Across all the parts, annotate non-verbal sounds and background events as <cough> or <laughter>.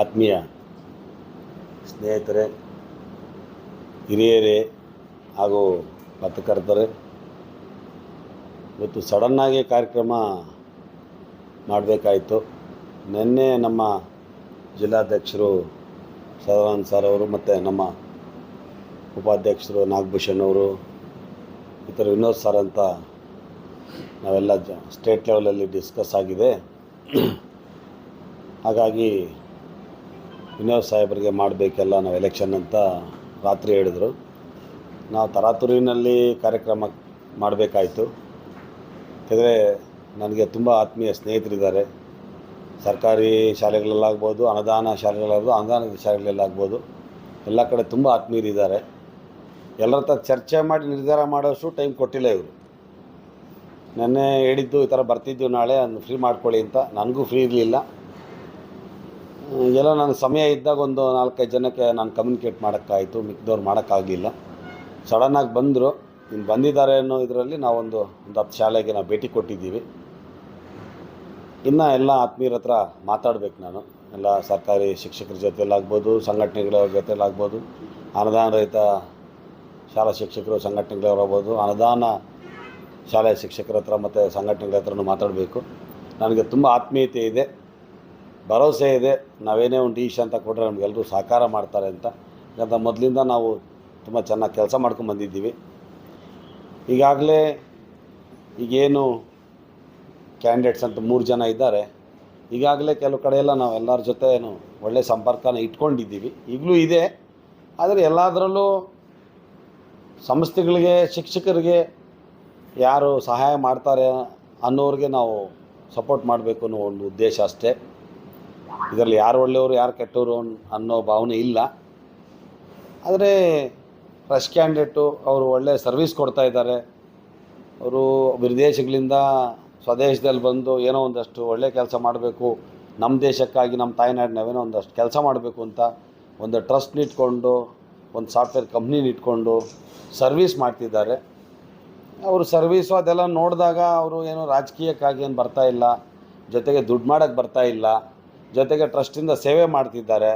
ಆತ್ಮೀಯ ಸ್ನೇಹಿತರೆ, ಹಿರಿಯರೇ ಹಾಗೂ ಪತ್ರಕರ್ತರೆ, ಇವತ್ತು ಸಡನ್ನಾಗಿ ಕಾರ್ಯಕ್ರಮ ಮಾಡಬೇಕಾಯಿತು. ನಿನ್ನೆ ನಮ್ಮ ಜಿಲ್ಲಾಧ್ಯಕ್ಷರು ಸದಾನಂದ ಸರ್ ಅವರು ಮತ್ತು ನಮ್ಮ ಉಪಾಧ್ಯಕ್ಷರು ನಾಗಭೂಷಣ್ ಅವರು ಥರ ವಿನೋದ್ ಸರ್ ಅಂತ ನಾವೆಲ್ಲ ಜ ಸ್ಟೇಟ್ ಲೆವೆಲಲ್ಲಿ ಡಿಸ್ಕಸ್ ಆಗಿದೆ. <clears throat> ಹಾಗಾಗಿ ವಿನೋದ್ ಸಾಹೇಬರಿಗೆ ಮಾಡಬೇಕೆಲ್ಲ ನಾವು ಎಲೆಕ್ಷನ್ ಅಂತ ರಾತ್ರಿ ಹೇಳಿದರು. ನಾವು ತರಾತುರಿನಲ್ಲಿ ಕಾರ್ಯಕ್ರಮ ಮಾಡಬೇಕಾಯಿತು. ಯಾಕಂದರೆ ನನಗೆ ತುಂಬ ಆತ್ಮೀಯ ಸ್ನೇಹಿತರಿದ್ದಾರೆ. ಸರ್ಕಾರಿ ಶಾಲೆಗಳಲ್ಲಾಗ್ಬೋದು, ಅನುದಾನ ಶಾಲೆಗಳಾಗ್ಬೋದು ಅನುದಾನದ ಶಾಲೆಗಳಲ್ಲಾಗ್ಬೋದು, ಎಲ್ಲ ಕಡೆ ತುಂಬ ಆತ್ಮೀಯರಿದ್ದಾರೆ ಎಲ್ಲರ ಹತ್ರ ಚರ್ಚೆ ಮಾಡಿ ನಿರ್ಧಾರ ಮಾಡೋಷ್ಟು ಟೈಮ್ ಕೊಟ್ಟಿಲ್ಲ ಇವರು. ನೆನ್ನೆ ಹೇಳಿದ್ದು ಈ ಥರ ಬರ್ತಿದ್ದು ನಾಳೆ ಅದನ್ನು ಫ್ರೀ ಮಾಡ್ಕೊಳ್ಳಿ ಅಂತ. ನನಗೂ ಫ್ರೀ ಇರಲಿಲ್ಲ. ಎಲ್ಲ ನಾನು ಸಮಯ ಇದ್ದಾಗ ಒಂದು ನಾಲ್ಕೈದು ಜನಕ್ಕೆ ನಾನು ಕಮ್ಯುನಿಕೇಟ್ ಮಾಡೋಕ್ಕಾಯಿತು, ಮಿಕ್ದವ್ರು ಮಾಡೋಕ್ಕಾಗಲಿಲ್ಲ. ಸಡನ್ನಾಗಿ ಬಂದರು ಇನ್ನು ಬಂದಿದ್ದಾರೆ ಅನ್ನೋ ಇದರಲ್ಲಿ ನಾವೊಂದು, ಒಂದು ಹತ್ತು ಶಾಲೆಗೆ ನಾವು ಭೇಟಿ ಕೊಟ್ಟಿದ್ದೀವಿ. ಇನ್ನು ಎಲ್ಲ ಆತ್ಮೀಯರ ಹತ್ರ ಮಾತಾಡಬೇಕು ನಾನು. ಎಲ್ಲ ಸರ್ಕಾರಿ ಶಿಕ್ಷಕರ ಜೊತೆಯಲ್ಲಾಗ್ಬೋದು ಸಂಘಟನೆಗಳ ಜೊತೆಲಾಗ್ಬೋದು ಅನುದಾನ ರಹಿತ ಶಾಲಾ ಶಿಕ್ಷಕರು ಸಂಘಟನೆಗಳಾಗ್ಬೋದು ಅನುದಾನ ಶಾಲೆಯ ಶಿಕ್ಷಕರ ಹತ್ರ ಮತ್ತು ಸಂಘಟನೆಗಳ ಹತ್ರನೂ ಮಾತಾಡಬೇಕು. ನನಗೆ ತುಂಬ ಆತ್ಮೀಯತೆ ಇದೆ. ಭರವಸೆ ಇದೆ. ನಾವೇನೇ ಒಂದು ಡಿಶ್ ಅಂತ ಕೊಟ್ಟರೆ ನಮಗೆಲ್ಲರೂ ಸಹಕಾರ ಮಾಡ್ತಾರೆ ಅಂತ. ಯಾಕಂತ ಮೊದಲಿಂದ ನಾವು ತುಂಬ ಚೆನ್ನಾಗಿ ಕೆಲಸ ಮಾಡ್ಕೊಂಡು ಬಂದಿದ್ದೀವಿ. ಈಗಾಗಲೇ ಈಗೇನು ಕ್ಯಾಂಡಿಡೇಟ್ಸ್ ಅಂತ ಮೂರು ಜನ ಇದ್ದಾರೆ. ಈಗಾಗಲೇ ಕೆಲವು ಕಡೆಯೆಲ್ಲ ನಾವು ಎಲ್ಲರ ಏನು ಒಳ್ಳೆ ಸಂಪರ್ಕನ ಇಟ್ಕೊಂಡಿದ್ದೀವಿ. ಈಗಲೂ ಇದೆ. ಆದರೆ ಎಲ್ಲದರಲ್ಲೂ ಸಂಸ್ಥೆಗಳಿಗೆ, ಶಿಕ್ಷಕರಿಗೆ ಯಾರು ಸಹಾಯ ಮಾಡ್ತಾರೆ ಅನ್ನೋರಿಗೆ ನಾವು ಸಪೋರ್ಟ್ ಮಾಡಬೇಕು ಅನ್ನೋ ಒಂದು ಉದ್ದೇಶ ಅಷ್ಟೇ. ಇದರಲ್ಲಿ ಯಾರು ಒಳ್ಳೆಯವರು, ಯಾರು ಕೆಟ್ಟವರು ಅನ್ನೋ ಭಾವನೆ ಇಲ್ಲ. ಆದರೆ ಫ್ರೆಶ್ ಕ್ಯಾಂಡಿಡೇಟು ಅವರು ಒಳ್ಳೆ ಸರ್ವಿಸ್ ಕೊಡ್ತಾ ಇದ್ದಾರೆ. ಅವರು ವಿದೇಶಗಳಿಂದ ಸ್ವದೇಶದಲ್ಲಿ ಬಂದು ಏನೋ ಒಂದಷ್ಟು ಒಳ್ಳೆ ಕೆಲಸ ಮಾಡಬೇಕು. ನಮ್ಮ ದೇಶಕ್ಕಾಗಿ, ನಮ್ಮ ತಾಯ್ನಾಡಿನ ನಾವೇನೋ ಒಂದಷ್ಟು ಕೆಲಸ ಮಾಡಬೇಕು ಅಂತ ಒಂದು ಟ್ರಸ್ಟ್ನ ಇಟ್ಕೊಂಡು, ಒಂದು ಸಾಫ್ಟ್ವೇರ್ ಕಂಪ್ನಿನ ಇಟ್ಕೊಂಡು ಸರ್ವಿಸ್ ಮಾಡ್ತಿದ್ದಾರೆ. ಅವರು ಸರ್ವೀಸು ಅದೆಲ್ಲ ನೋಡಿದಾಗ ಅವರು ಏನು ರಾಜಕೀಯಕ್ಕಾಗಿ ಏನು ಬರ್ತಾ ಇಲ್ಲ. ಜೊತೆಗೆ ದುಡ್ಡು ಮಾಡೋಕ್ಕೆ ಬರ್ತಾ ಇಲ್ಲ. ಜೊತೆಗೆ ಟ್ರಸ್ಟಿಂದ ಸೇವೆ ಮಾಡ್ತಿದ್ದಾರೆ.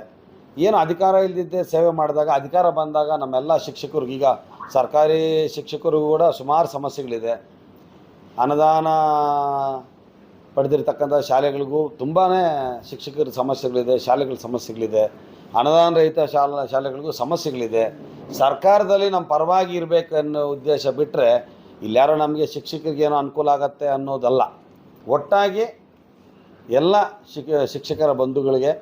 ಏನು ಅಧಿಕಾರ ಇಲ್ಲದಿದ್ದೇ ಸೇವೆ ಮಾಡಿದಾಗ, ಅಧಿಕಾರ ಬಂದಾಗ ನಮ್ಮೆಲ್ಲ ಶಿಕ್ಷಕರಿಗೆ ಈಗ ಸರ್ಕಾರಿ ಶಿಕ್ಷಕರಿಗೂ ಕೂಡ ಸುಮಾರು ಸಮಸ್ಯೆಗಳಿದೆ. ಅನುದಾನ ಪಡೆದಿರ್ತಕ್ಕಂಥ ಶಾಲೆಗಳಿಗೂ ತುಂಬಾ ಶಿಕ್ಷಕರ ಸಮಸ್ಯೆಗಳಿದೆ, ಶಾಲೆಗಳ ಸಮಸ್ಯೆಗಳಿದೆ. ಅನುದಾನ ರಹಿತ ಶಾಲಾ ಶಾಲೆಗಳಿಗೂ ಸಮಸ್ಯೆಗಳಿದೆ. ಸರ್ಕಾರದಲ್ಲಿ ನಮ್ಮ ಪರವಾಗಿ ಇರಬೇಕನ್ನೋ ಉದ್ದೇಶ ಬಿಟ್ಟರೆ ಇಲ್ಲಾರೋ ನಮಗೆ ಶಿಕ್ಷಕರಿಗೇನೋ ಅನುಕೂಲ ಆಗತ್ತೆ ಅನ್ನೋದಲ್ಲ. ಒಟ್ಟಾಗಿ ಎಲ್ಲ ಶಿಕ್ಷ, ಶಿಕ್ಷಕರ ಬಂಧುಗಳಿಗೆ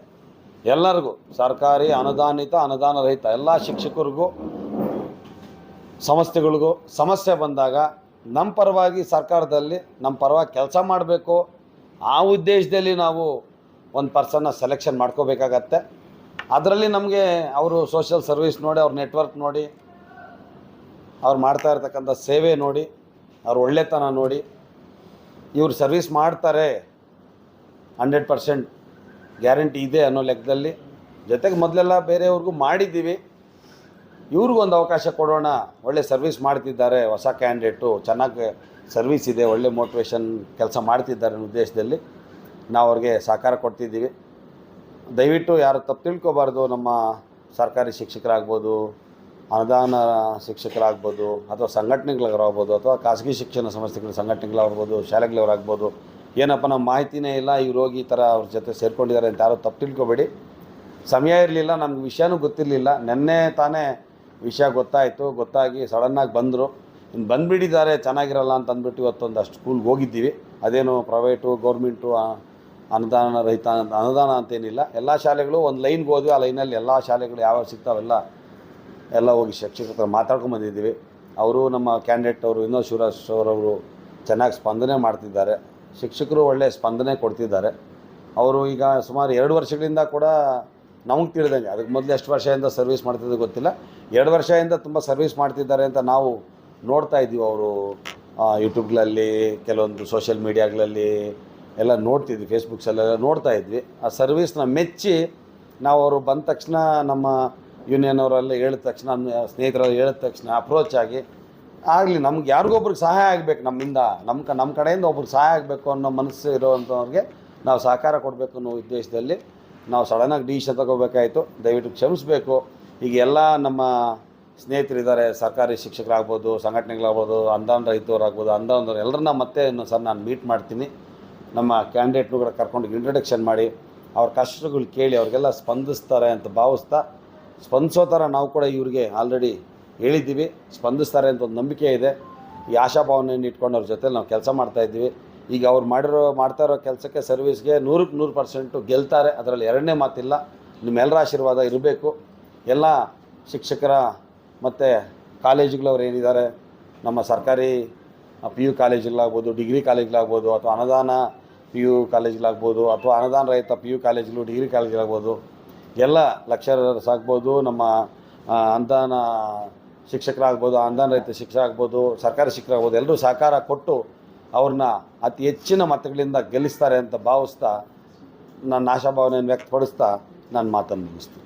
ಎಲ್ಲರಿಗೂ ಸರ್ಕಾರಿ ಅನುದಾನಿತ, ಅನುದಾನ ರಹಿತ ಎಲ್ಲ ಶಿಕ್ಷಕರಿಗೂ, ಸಂಸ್ಥೆಗಳಿಗೂ ಸಮಸ್ಯೆ ಬಂದಾಗ ನಮ್ಮ ಪರವಾಗಿ ಸರ್ಕಾರದಲ್ಲಿ ನಮ್ಮ ಪರವಾಗಿ ಕೆಲಸ ಮಾಡಬೇಕು. ಆ ಉದ್ದೇಶದಲ್ಲಿ ನಾವು ಒಂದು ಪರ್ಸನ್ನ ಸೆಲೆಕ್ಷನ್ ಮಾಡ್ಕೋಬೇಕಾಗತ್ತೆ. ಅದರಲ್ಲಿ ನಮಗೆ ಅವರು ಸೋಷಿಯಲ್ ಸರ್ವಿಸ್ ನೋಡಿ, ಅವ್ರ ನೆಟ್ವರ್ಕ್ ನೋಡಿ, ಅವ್ರು ಮಾಡ್ತಾ ಇರ್ತಕ್ಕಂಥ ಸೇವೆ ನೋಡಿ, ಅವ್ರ ಒಳ್ಳೆತನ ನೋಡಿ, ಇವ್ರು ಸರ್ವಿಸ್ ಮಾಡ್ತಾರೆ ಹಂಡ್ರೆಡ್ ಪರ್ಸೆಂಟ್ ಗ್ಯಾರಂಟಿ ಇದೆ ಅನ್ನೋ ಲೆಕ್ಕದಲ್ಲಿ. ಜೊತೆಗೆ ಮೊದಲೆಲ್ಲ ಬೇರೆಯವ್ರಿಗೂ ಮಾಡಿದ್ದೀವಿ. ಇವ್ರಿಗೊಂದು ಅವಕಾಶ ಕೊಡೋಣ, ಒಳ್ಳೆ ಸರ್ವಿಸ್ ಮಾಡ್ತಿದ್ದಾರೆ, ಹೊಸ ಕ್ಯಾಂಡಿಡೇಟು, ಚೆನ್ನಾಗಿ ಸರ್ವಿಸ್ ಇದೆ, ಒಳ್ಳೆ ಮೋಟಿವೇಶನ್ ಕೆಲಸ ಮಾಡ್ತಿದ್ದಾರೆ ಅನ್ನೋ ಉದ್ದೇಶದಲ್ಲಿ ನಾವು ಅವ್ರಿಗೆ ಸಹಕಾರ ಕೊಡ್ತಿದ್ದೀವಿ. ದಯವಿಟ್ಟು ಯಾರು ತಪ್ಪು ತಿಳ್ಕೊಬಾರ್ದು, ನಮ್ಮ ಸರ್ಕಾರಿ ಶಿಕ್ಷಕರಾಗ್ಬೋದು, ಅನುದಾನ ಶಿಕ್ಷಕರಾಗ್ಬೋದು, ಅಥವಾ ಸಂಘಟನೆಗಳಾಗ್ಬೋದು, ಅಥವಾ ಖಾಸಗಿ ಶಿಕ್ಷಣ ಸಂಸ್ಥೆಗಳ ಸಂಘಟನೆಗಳಾಗ್ಬೋದು, ಶಾಲೆಗಳವರಾಗ್ಬೋದು ಏನಪ್ಪ ನಮ್ಮ ಮಾಹಿತಿನೇ ಇಲ್ಲ, ಈ ರೋಗಿ ಥರ ಅವ್ರ ಜೊತೆ ಸೇರ್ಕೊಂಡಿದ್ದಾರೆ ಅಂತ ಯಾರೋ ತಪ್ಪು ತಿಳ್ಕೊಬೇಡಿ. ಸಮಯ ಇರಲಿಲ್ಲ, ನಮ್ಗೆ ವಿಷಯನೂ ಗೊತ್ತಿರಲಿಲ್ಲ. ನಿನ್ನೆ ತಾನೇ ವಿಷಯ ಗೊತ್ತಾಯಿತು, ಗೊತ್ತಾಗಿ ಸಡನ್ನಾಗಿ ಬಂದರು. ಇನ್ನು ಬಂದುಬಿಟ್ಟಿದ್ದಾರೆ, ಚೆನ್ನಾಗಿರಲ್ಲ ಅಂತ ಅಂದ್ಬಿಟ್ಟು ಇವತ್ತೊಂದು ಅಷ್ಟು ಸ್ಕೂಲ್ಗೆ ಹೋಗಿದ್ದೀವಿ. ಅದೇನು ಪ್ರೈವೇಟು ಗೌರ್ಮೆಂಟು ಅನುದಾನ ರಹಿತ, ಅನುದಾನ ಅಂತೇನಿಲ್ಲ. ಎಲ್ಲ ಶಾಲೆಗಳು ಒಂದು ಲೈನ್ಗೆ ಹೋದ್ವಿ. ಆ ಲೈನಲ್ಲಿ ಎಲ್ಲ ಶಾಲೆಗಳು ಯಾವ ಸಿಗ್ತಾವೆಲ್ಲ, ಎಲ್ಲ ಹೋಗಿ ಶಿಕ್ಷಕರ ಹತ್ರ ಮಾತಾಡ್ಕೊಂಡು ಬಂದಿದ್ದೀವಿ. ಅವರು ನಮ್ಮ ಕ್ಯಾಂಡಿಡೇಟ್ ಅವರು ವಿನೋದ್ ಶಿವರಾಜ್ ಅವರು ಚೆನ್ನಾಗಿ ಸ್ಪಂದನೆ ಮಾಡ್ತಿದ್ದಾರೆ. ಶಿಕ್ಷಕರು ಒಳ್ಳೆಯ ಸ್ಪಂದನೆ ಕೊಡ್ತಿದ್ದಾರೆ. ಅವರು ಈಗ ಸುಮಾರು ಎರಡು ವರ್ಷಗಳಿಂದ ಕೂಡ ನಮಗೆ ತಿಳಿದಂಗೆ ಅದಕ್ಕೆ ಮೊದಲು ಎಷ್ಟು ವರ್ಷದಿಂದ ಸರ್ವಿಸ್ ಮಾಡ್ತಿದ್ದು ಗೊತ್ತಿಲ್ಲ. ಎರಡು ವರ್ಷದಿಂದ ತುಂಬ ಸರ್ವಿಸ್ ಮಾಡ್ತಿದ್ದಾರೆ ಅಂತ ನಾವು ನೋಡ್ತಾ ಇದ್ದೀವಿ ಅವರು. ಯೂಟ್ಯೂಬ್ಗಳಲ್ಲಿ ಕೆಲವೊಂದು ಸೋಷಿಯಲ್ ಮೀಡಿಯಾಗಳಲ್ಲಿ ಎಲ್ಲ ನೋಡ್ತಿದ್ವಿ ಫೇಸ್ಬುಕ್ಸಲ್ಲೆಲ್ಲ ನೋಡ್ತಾ ಇದ್ವಿ. ಆ ಸರ್ವಿಸ್ನ ಮೆಚ್ಚಿ ನಾವು ಅವರು ಬಂದ ತಕ್ಷಣ ನಮ್ಮ ಯೂನಿಯನ್ ಅವರೆಲ್ಲ ಹೇಳಿದ ತಕ್ಷಣ, ಸ್ನೇಹಿತರೆಲ್ಲ ಹೇಳಿದ ತಕ್ಷಣ ಅಪ್ರೋಚ್ ಆಗಿ ಆಗಲಿ, ನಮ್ಗೆ ಯಾರಿಗೊಬ್ರಿಗೆ ಸಹಾಯ ಆಗಬೇಕು ನಮ್ಮಿಂದ ನಮ್ಮ ಕ ನಮ್ಮ ಕಡೆಯಿಂದ ಒಬ್ರಿಗೆ ಸಹಾಯ ಆಗಬೇಕು ಅನ್ನೋ ಮನಸ್ಸು ಇರೋವಂಥವ್ರಿಗೆ ನಾವು ಸಹಕಾರ ಕೊಡಬೇಕು ಅನ್ನೋ ಉದ್ದೇಶದಲ್ಲಿ ನಾವು ಸಡನ್ನಾಗಿ ಡಿಸಿಷನ್ ತಗೋಬೇಕಾಯಿತು. ದಯವಿಟ್ಟು ಕ್ಷಮಿಸಬೇಕು. ಈಗ ಎಲ್ಲ ನಮ್ಮ ಸ್ನೇಹಿತರಿದ್ದಾರೆ, ಸರ್ಕಾರಿ ಶಿಕ್ಷಕರಾಗ್ಬೋದು, ಸಂಘಟನೆಗಳಾಗ್ಬೋದು ಅನುದಾನ ರೈತರಾಗ್ಬೋದು ಅನುದಾನದವ್ರು ಎಲ್ಲರನ್ನ ಮತ್ತೆ ಸರ್ ನಾನು ಮೀಟ್ ಮಾಡ್ತೀನಿ. ನಮ್ಮ ಕ್ಯಾಂಡಿಡೇಟ್ನುಗಳ ಕರ್ಕೊಂಡು ಇಂಟ್ರಡಕ್ಷನ್ ಮಾಡಿ. ಅವ್ರ ಕಷ್ಟಗಳು ಕೇಳಿ ಅವ್ರಿಗೆಲ್ಲ ಸ್ಪಂದಿಸ್ತಾರೆ ಅಂತ ಭಾವಿಸ್ತಾ, ಸ್ಪಂದಿಸೋ ಥರ ನಾವು ಕೂಡ ಇವ್ರಿಗೆ ಆಲ್ರೆಡಿ ಹೇಳಿದ್ದೀವಿ, ಸ್ಪಂದಿಸ್ತಾರೆ ಅಂತ ಒಂದು ನಂಬಿಕೆ ಇದೆ. ಈ ಆಶಾಭಾವನೆಯನ್ನು ಇಟ್ಕೊಂಡು ಅವ್ರ ಜೊತೆಲಿ ನಾವು ಕೆಲಸ ಮಾಡ್ತಾಯಿದ್ದೀವಿ ಈಗ ಅವ್ರು ಮಾಡಿರೋ, ಮಾಡ್ತಾ ಇರೋ ಕೆಲಸಕ್ಕೆ ಸರ್ವಿಸ್ಗೆ ನೂರಕ್ಕೆ ನೂರು ಪರ್ಸೆಂಟು ಗೆಲ್ತಾರೆ. ಅದರಲ್ಲಿ ಎರಡನೇ ಮಾತಿಲ್ಲ. ನಿಮ್ಮೆಲ್ಲರ ಆಶೀರ್ವಾದ ಇರಬೇಕು. ಎಲ್ಲ ಶಿಕ್ಷಕರ ಮತ್ತು ಕಾಲೇಜುಗಳವ್ರು ಏನಿದ್ದಾರೆ, ನಮ್ಮ ಸರ್ಕಾರಿ ಪಿ ಯು ಕಾಲೇಜ್ಗಳಾಗ್ಬೋದು, ಡಿಗ್ರಿ ಕಾಲೇಜ್ಗಳಾಗ್ಬೋದು, ಅಥವಾ ಅನುದಾನ ಪಿ ಯು ಕಾಲೇಜ್ಗಳಾಗ್ಬೋದು, ಅಥವಾ ಅನುದಾನ ರಹಿತ ಪಿ ಯು ಕಾಲೇಜ್ಗಳು, ಡಿಗ್ರಿ ಕಾಲೇಜ್ಗಳಾಗ್ಬೋದು, ಎಲ್ಲ ಲೆಕ್ಚರರ್ಸ್ ಆಗ್ಬೋದು ನಮ್ಮ ಅನುದಾನ ಶಿಕ್ಷಕರಾಗ್ಬೋದು, ಅನುದಾನ ಶಿಕ್ಷಕರ ಆಗ್ಬೋದು ಸರ್ಕಾರಿ ಶಿಕ್ಷಕ ಆಗ್ಬೋದು ಎಲ್ಲರೂ ಸಹಕಾರ ಕೊಟ್ಟು ಅವ್ರನ್ನ ಅತಿ ಹೆಚ್ಚಿನ ಮತಗಳಿಂದ ಗೆಲ್ಲಿಸ್ತಾರೆ ಅಂತ ಭಾವಿಸ್ತಾ, ನನ್ನ ಆಶಾಭಾವನೆಯನ್ನು ವ್ಯಕ್ತಪಡಿಸ್ತಾ, ನನ್ನ ಮಾತನ್ನು ಮುಗಿಸ್ತೀನಿ.